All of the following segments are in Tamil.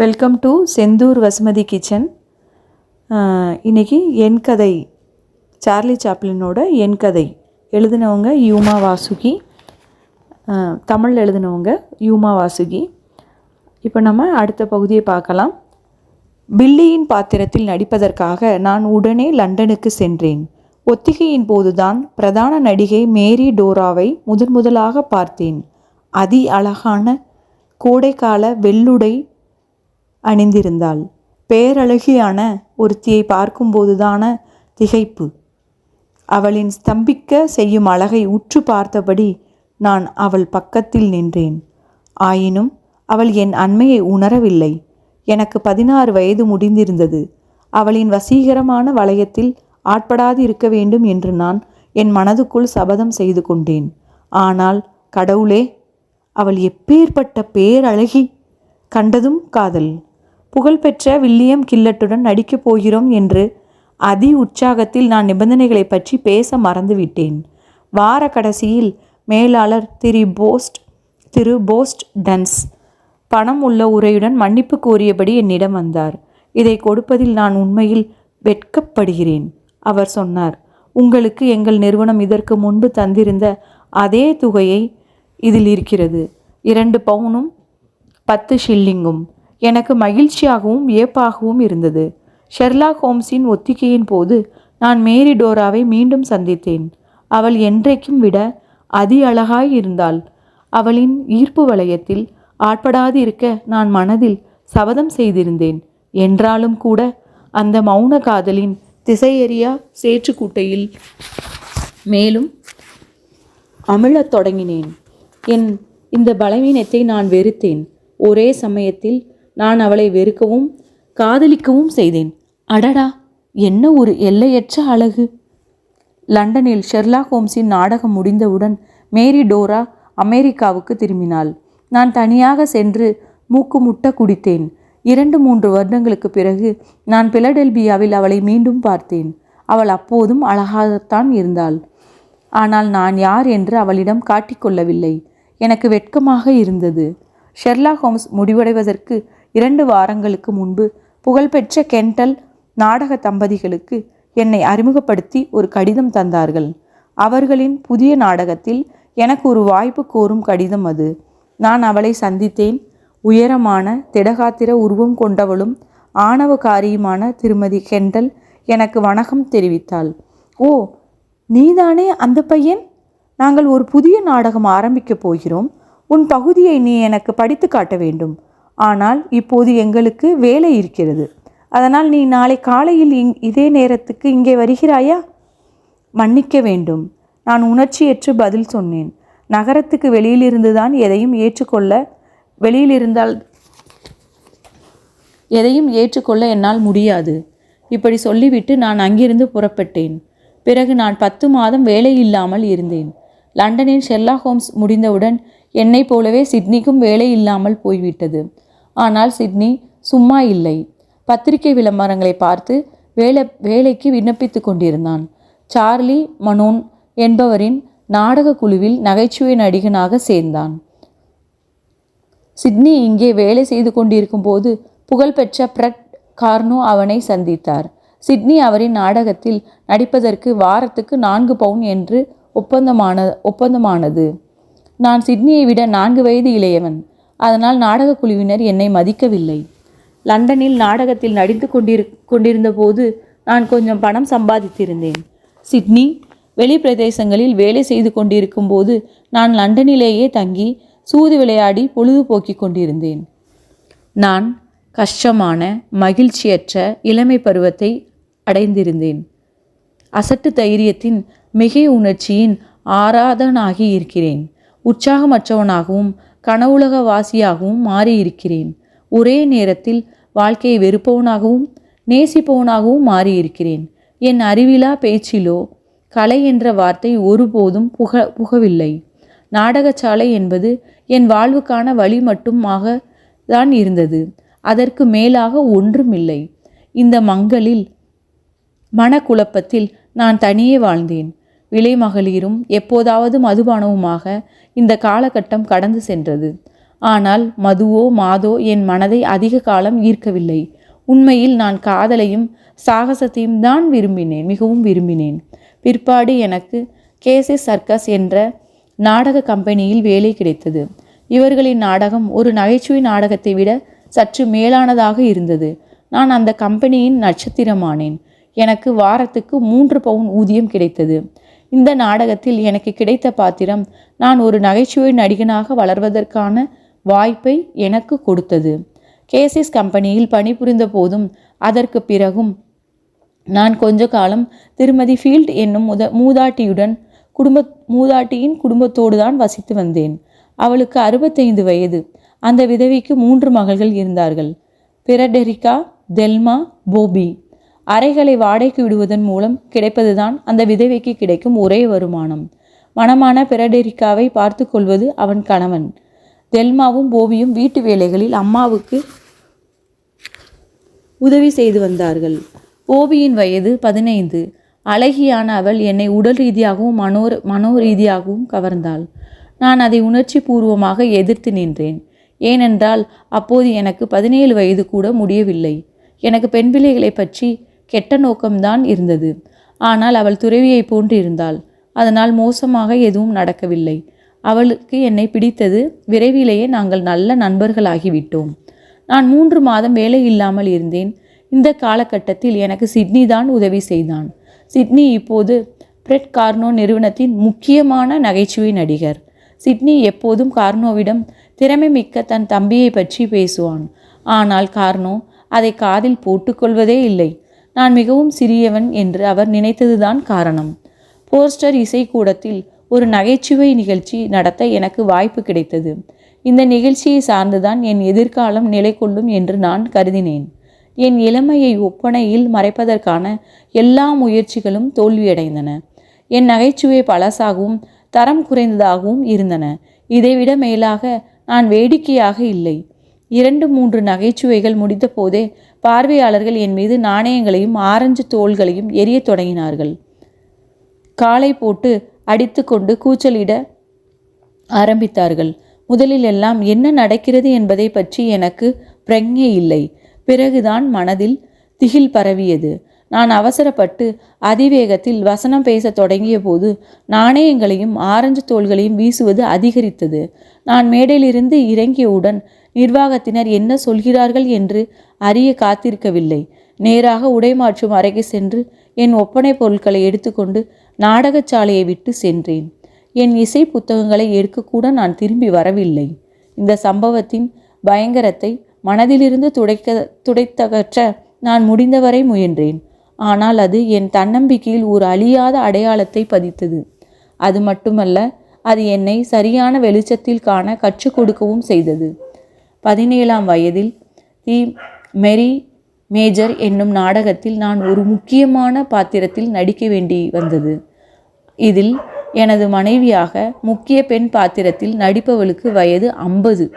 Welcome to Senthur Vasumathi kitchen இன்றைக்கி என் கதை சார்லி சாப்ளினோட என் கதை. எழுதினவங்க யூமா வாசுகி தமிழ் எழுதினவங்க யூமா வாசுகி இப்போ நம்ம அடுத்த பகுதியை பார்க்கலாம். பில்லியின் பாத்திரத்தில் நடிப்பதற்காக நான் உடனே லண்டனுக்கு சென்றேன். ஒத்திகையின் போதுதான் பிரதான நடிகை மேரி டோராவை முதன் முதலாக பார்த்தேன். அதி அழகான கோடைக்கால வெள்ளுடை அணிந்திருந்தாள். பேரழகியான ஒருத்தியை பார்க்கும்போதுதான திகைப்பு. அவளின் ஸ்தம்பிக்க செய்யும் அழகை உற்று பார்த்தபடி நான் அவள் பக்கத்தில் நின்றேன். ஆயினும் அவள் என் அண்மையை உணரவில்லை. எனக்கு பதினாறு வயது முடிந்திருந்தது. அவளின் வசீகரமான வளையத்தில் ஆட்படாது இருக்க வேண்டும் என்று நான் என் மனதுக்குள் சபதம் செய்து கொண்டேன். ஆனால் கடவுளே அவள் எப்பேற்பட்ட பேரழகி கண்டதும் காதல். புகழ்பெற்ற வில்லியம் கில்லட்டுடன் நடிக்கப் போகிறோம் என்று அதி உற்சாகத்தில் நான் நிபந்தனைகளை பற்றி பேச மறந்துவிட்டேன். வார கடைசியில் மேலாளர் திரு போஸ்ட் திரு போஸ்ட் டன்ஸ் பணம் உள்ள உரையுடன் மன்னிப்பு கோரியபடி என்னிடம் வந்தார். இதை கொடுப்பதில் நான் உண்மையில் வெட்கப்படுகிறேன் அவர் சொன்னார். உங்களுக்கு எங்கள் நிறுவனம் இதற்கு முன்பு தந்திருந்த அதே தொகையை இதில் இருக்கிறது. இரண்டு பவுனும் பத்து ஷில்லிங்கும். எனக்கு மகிழ்ச்சியாகவும் வியப்பாகவும் இருந்தது. ஷெர்லாக் ஹோம்ஸின் ஒத்திகையின் போது நான் மேரி டோராவை மீண்டும் சந்தித்தேன். அவள் என்றைக்கும் விட அதி அழகாய் இருந்தாள். அவளின் ஈர்ப்பு வளையத்தில் ஆட்படாது இருக்க நான் மனதில் சபதம் செய்திருந்தேன். என்றாலும் கூட அந்த மௌன காதலின் திசையறியா சேற்றுக்கூட்டையில் மேலும் அமிழத் தொடங்கினேன். என் இந்த பலவீனத்தை நான் வெறுத்தேன். ஒரே சமயத்தில் நான் அவளை வெறுக்கவும் காதலிக்கவும் செய்தேன். அடடா என்ன ஒரு எல்லையற்ற அழகு. லண்டனில் ஷெர்லா ஹோம்ஸின் நாடகம் முடிந்தவுடன் மேரி டோரா அமெரிக்காவுக்கு திரும்பினாள். நான் தனியாக சென்று மூக்கு முட்ட குடித்தேன். இரண்டு மூன்று வருடங்களுக்கு பிறகு நான் பிலடெல்பியாவில் அவளை மீண்டும் பார்த்தேன். அவள் அப்போதும் அழகாகத்தான் இருந்தாள். ஆனால் நான் யார் என்று அவளிடம் காட்டிக்கொள்ளவில்லை எனக்கு வெட்கமாக இருந்தது. ஷெர்லா ஹோம்ஸ் முடிவடைவதற்கு இரண்டு வாரங்களுக்கு முன்பு புகழ்பெற்ற கென்டல் நாடக தம்பதிகளுக்கு என்னை அறிமுகப்படுத்தி ஒரு கடிதம் தந்தார்கள். அவர்களின் புதிய நாடகத்தில் எனக்கு ஒரு வாய்ப்பு கோரும் கடிதம் அது. நான் அவளை சந்தித்தேன். உயரமான திடகாத்திர உருவம் கொண்டவளும் ஆணவகாரியுமான திருமதி கெண்டல் எனக்கு வணக்கம் தெரிவித்தாள். ஓ நீதானே அந்த பையன்? நாங்கள் ஒரு புதிய நாடகம் ஆரம்பிக்கப் போகிறோம். உன் பகுதியை நீ எனக்கு படித்து காட்ட வேண்டும். ஆனால் இப்போது எங்களுக்கு வேலை இருக்கிறது. அதனால் நீ நாளை காலையில் இங் இதே நேரத்துக்கு இங்கே வருகிறாயா? மன்னிக்க வேண்டும். நான் உணர்ச்சியற்று பதில் சொன்னேன். நகரத்துக்கு வெளியிலிருந்து தான் எதையும் ஏற்றுக்கொள்ள வெளியில் இருந்தால் எதையும் ஏற்றுக்கொள்ள என்னால் முடியாது. இப்படி சொல்லிவிட்டு நான் அங்கிருந்து புறப்பட்டேன். பிறகு நான் பத்து மாதம் வேலை இல்லாமல் இருந்தேன். லண்டனின் ஷெர்லா ஹோம்ஸ் முடிந்தவுடன் என்னைப் போலவே சிட்னிக்கும் வேலை இல்லாமல் போய்விட்டது. ஆனால் சிட்னி சும்மா இல்லை. பத்திரிகை விளம்பரங்களை பார்த்து வேலை வேலைக்கு விண்ணப்பித்து கொண்டிருந்தான். சார்லி மனோன் என்பவரின் நாடக குழுவில் நகைச்சுவை நடிகனாக சேர்ந்தான். சிட்னி இங்கே வேலை செய்து கொண்டிருக்கும் போது புகழ்பெற்ற பிரட் கார்னோ அவனை சந்தித்தார். சிட்னி அவரின் நாடகத்தில் நடிப்பதற்கு வாரத்துக்கு நான்கு பவுன் என்று ஒப்பந்தமான ஒப்பந்தமானது. நான் சிட்னியை விட நான்கு வயது இளையவன். அதனால் நாடகக் குழுவினர் என்னை மதிக்கவில்லை. லண்டனில் நாடகத்தில் நடித்து கொண்டிரு கொண்டிருந்த போது நான் கொஞ்சம் பணம் சம்பாதித்திருந்தேன். சிட்னி வெளி பிரதேசங்களில் வேலை செய்து கொண்டிருக்கும் போது நான் லண்டனிலேயே தங்கி சூது விளையாடி பொழுதுபோக்கிக் கொண்டிருந்தேன். நான் கஷ்டமான மகிழ்ச்சியற்ற இளமை பருவத்தை அடைந்திருந்தேன். அசட்டு தைரியத்தின் மிகை உணர்ச்சியின் ஆராதனாகி இருக்கிறேன். உற்சாகமற்றவனாகவும் கனவுலக வாசியாகவும் மாறியிருக்கிறேன். ஒரே நேரத்தில் வாழ்க்கையை வெறுப்பவனாகவும் நேசிப்பவனாகவும் மாறியிருக்கிறேன். என் அறிவிலா பேச்சிலோ கலை என்ற வார்த்தை ஒருபோதும் புக புகவில்லை. நாடகச்சாலை என்பது என் வாழ்வுக்கான வழி மட்டுமாக தான் இருந்தது. அதற்கு மேலாக ஒன்றுமில்லை. இந்த மங்களில் மனக்குழப்பத்தில் நான் தனியே வாழ்ந்தேன். விலை மகளிரும் எப்போதாவது மதுபானவுமாக இந்த காலகட்டம் கடந்து சென்றது. ஆனால் மதுவோ மாதோ என் மனதை அதிக காலம் ஈர்க்கவில்லை. உண்மையில் நான் காதலையும் சாகசத்தையும் தான் விரும்பினேன் மிகவும் விரும்பினேன். பிற்பாடு எனக்கு கேசி சர்க்கஸ் என்ற நாடக கம்பெனியில் வேலை கிடைத்தது. இவர்களின் நாடகம் ஒரு நகைச்சுவை நாடகத்தை விட சற்று மேலானதாக இருந்தது. நான் அந்த கம்பெனியின் நட்சத்திரமானேன். எனக்கு வாரத்துக்கு மூன்று பவுன் ஊதியம் கிடைத்தது. இந்த நாடகத்தில் எனக்கு கிடைத்த பாத்திரம் நான் ஒரு நகைச்சுவை நடிகனாக வளர்வதற்கான வாய்ப்பை எனக்கு கொடுத்தது. கேசிஸ் கம்பெனியில் பணிபுரிந்த போதும் அதற்கு பிறகும் நான் கொஞ்ச காலம் திருமதி ஃபீல்ட் என்னும் முத மூதாட்டியுடன் குடும்ப மூதாட்டியின் குடும்பத்தோடு தான் வசித்து வந்தேன். அவளுக்கு அறுபத்தைந்து வயது. அந்த விதவிக்கு மூன்று மகள்கள் இருந்தார்கள். பிரடெரிக்கா தெல்மா போபி அறைகளை வாடகைக்கு விடுவதன் மூலம் கிடைப்பதுதான் அந்த விதவைக்கு கிடைக்கும் ஒரே வருமானம். மணமான பிரடெரிக்காவை பார்த்து கொள்வது அவன் கணவன். தெல்மாவும் போவியும் வீட்டு வேலைகளில் அம்மாவுக்கு உதவி செய்து வந்தார்கள். போவியின் வயது பதினைந்து. அழகியான அவள் என்னை உடல் ரீதியாகவும் மனோ மனோ ரீதியாகவும் கவர்ந்தாள். நான் அதை உணர்ச்சி பூர்வமாக எதிர்த்து நின்றேன். ஏனென்றால் அப்போது எனக்கு பதினேழு வயது கூட முடியவில்லை. எனக்கு பெண் பிள்ளைகளை பற்றி கெட்ட நோக்கம்தான் இருந்தது. ஆனால் அவள் துறவியைப் போன்று இருந்தாள் அதனால் மோசமாக எதுவும் நடக்கவில்லை. அவளுக்கு என்னை பிடித்தது விரைவிலேயே நாங்கள் நல்ல நண்பர்களாகிவிட்டோம். நான் மூன்று மாதம் வேலை இல்லாமல் இருந்தேன். இந்த காலகட்டத்தில் எனக்கு சிட்னி தான் உதவி செய்தான். சிட்னி இப்போது பிரெட் கார்னோ நிறுவனத்தின் முக்கியமான நகைச்சுவை நடிகர். சிட்னி எப்போதும் கார்னோவிடம் திறமை மிக்க தன் தம்பியை பற்றி பேசுவான். ஆனால் கார்னோ அதை காதில் போட்டுக்கொள்வதே இல்லை. நான் மிகவும் சிறியவன் என்று அவர் நினைத்ததுதான் காரணம். போஸ்டர் இசைக்கூடத்தில் ஒரு நகைச்சுவை நிகழ்ச்சி நடத்த எனக்கு வாய்ப்பு கிடைத்தது. இந்த நிகழ்ச்சியை சார்ந்துதான் என் எதிர்காலம் நிலை கொள்ளும் என்று நான் கருதினேன். என் இளமையை ஒப்பனையில் மறைப்பதற்கான எல்லா முயற்சிகளும் தோல்வியடைந்தன. என் நகைச்சுவை பழசாகவும் தரம் குறைந்ததாகவும் இருந்தன. இதைவிட மேலாக நான் வேடிக்கையாக இல்லை. இரண்டு மூன்று நகைச்சுவைகள் முடித்த போதே பார்வையாளர்கள் என் மீது நாணயங்களையும் ஆரஞ்சு தோள்களையும் எரியத் தொடங்கினார்கள். காலை போட்டு அடித்துக்கொண்டு கூச்சலிட ஆரம்பித்தார்கள். முதலில் எல்லாம் என்ன நடக்கிறது என்பதை பற்றி எனக்கு பிரಜ್ஞை இல்லை. பிறகுதான் மனதில் திகில் பரவியது. நான் அவசரப்பட்டு அதிவேகத்தில் வசனம் பேசத் தொடங்கிய போது நாணயங்களையும் ஆரஞ்சு தோள்களையும் வீசுவது அதிகரித்தது. நான் மேடையிலிருந்து இறங்கியவுடன் நிர்வாகத்தினர் என்ன சொல்கிறார்கள் என்று அறிய காத்திருக்கவில்லை. நேராக உடைமாற்றும் அறைக்கு சென்று என் ஒப்பனை பொருட்களை எடுத்துக்கொண்டு நாடகச்சாலையை விட்டு சென்றேன். என் இசை புத்தகங்களை எடுக்கக்கூட நான் திரும்பி வரவில்லை. இந்த சம்பவத்தின் பயங்கரத்தை மனதிலிருந்து துடைக்க துடைத்தகற்ற நான் முடிந்தவரை முயன்றேன். ஆனால் அது என் தன்னம்பிக்கையில் ஒரு அழியாத அடையாளத்தை பதித்தது. அது மட்டுமல்ல அது என்னை சரியான வெளிச்சத்தில் காண கற்றுக் கொடுக்கவும் செய்தது. பதினேழாம் வயதில் தி மெரி மேஜர் என்னும் நாடகத்தில் நான் ஒரு முக்கியமான பாத்திரத்தில் நடிக்க வேண்டி வந்தது. இதில் எனது மனைவியாக முக்கிய பெண் பாத்திரத்தில் நடிப்பவளுக்கு வயது ஐம்பது.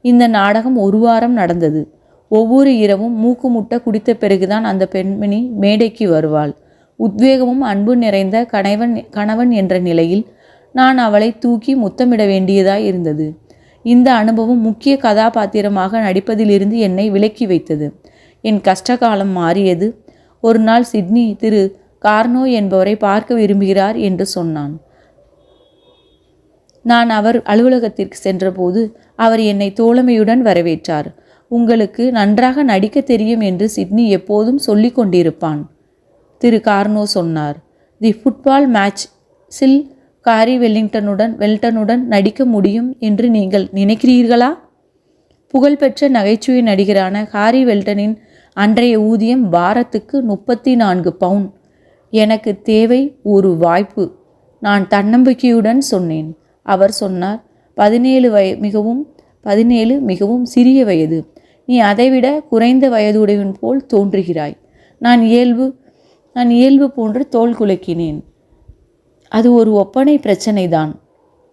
இந்த நாடகம் ஒரு வாரம் நடந்தது. ஒவ்வொரு இரவும் மூக்கு முட்டை குடித்த பிறகுதான் அந்த பெண்மணி மேடைக்கு வருவாள். உத்வேகமும் அன்பு நிறைந்த கணவன் கணவன் என்ற நிலையில் நான் அவளை தூக்கி முத்தமிட வேண்டியதாய் இருந்தது. இந்த அனுபவம் முக்கிய கதாபாத்திரமாக நடிப்பதிலிருந்து என்னை விலக்கி வைத்தது. என் கஷ்டகாலம் மாறியது. ஒரு நாள் சிட்னி திரு. கார்னோ என்பவரை பார்க்க விரும்புகிறார் என்று சொன்னான். நான் அவர் அலுவலகத்திற்கு சென்றபோது அவர் என்னை தோழமையுடன் வரவேற்றார். உங்களுக்கு நன்றாக நடிக்க தெரியும் என்று சிட்னி எப்போதும் சொல்லிக் கொண்டிருப்பான் திரு. கார்னோ சொன்னார். தி ஃபுட்பால் மேட்ச் சில் காரி வெல்லிங்டனுடன் வெல்டனுடன் நடிக்க முடியும் என்று நீங்கள் நினைக்கிறீர்களா? புகழ்பெற்ற நகைச்சுவை நடிகரான ஹாரி வெல்டனின் அன்றைய ஊதியம் வாரத்துக்கு முப்பத்தி நான்கு பவுன். எனக்கு தேவை ஒரு வாய்ப்பு. நான் தன்னம்பிக்கையுடன் சொன்னேன். அவர் சொன்னார் பதினேழு வய மிகவும் பதினேழு மிகவும் சிறிய வயது. நீ அதைவிட குறைந்த வயதுடையவன் போல் தோன்றுகிறாய். நான் இயல்பு நான் இயல்பு போன்று தோல் குலுக்கினேன். அது ஒரு ஒப்பனை பிரச்சனைதான்.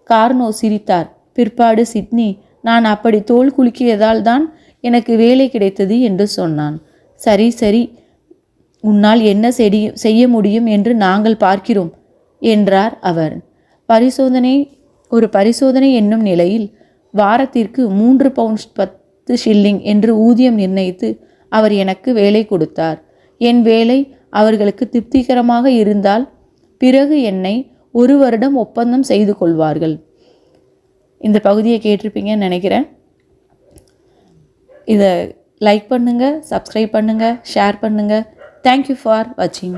கார்னோ சிரித்தார். பிற்பாடு சிட்னி நான் அப்படி தோல் குலுக்கியதால் தான் எனக்கு வேலை கிடைத்தது என்று சொன்னான். சரி சரி. உன்னால் என்ன செடி செய்ய முடியும் என்று நாங்கள் பார்க்கிறோம் என்றார் அவர். பரிசோதனை ஒரு பரிசோதனை என்னும் நிலையில் வாரத்திற்கு மூன்று பவுண்ட் பத்து ஷில்லிங் என்று ஊதியம் நிர்ணயித்து அவர் எனக்கு வேலை கொடுத்தார். என் வேலை அவர்களுக்கு திருப்திகரமாக இருந்தால் பிறகு என்னை ஒரு வருடம் ஒப்பந்தம் செய்து கொள்வார்கள். இந்த பகுதியை கேட்டிருப்பீங்கன்னு நினைக்கிறேன். இதை லைக் பண்ணுங்கள் சப்ஸ்கிரைப் பண்ணுங்கள் ஷேர் பண்ணுங்கள் தேங்க்யூ ஃபார் வாட்சிங்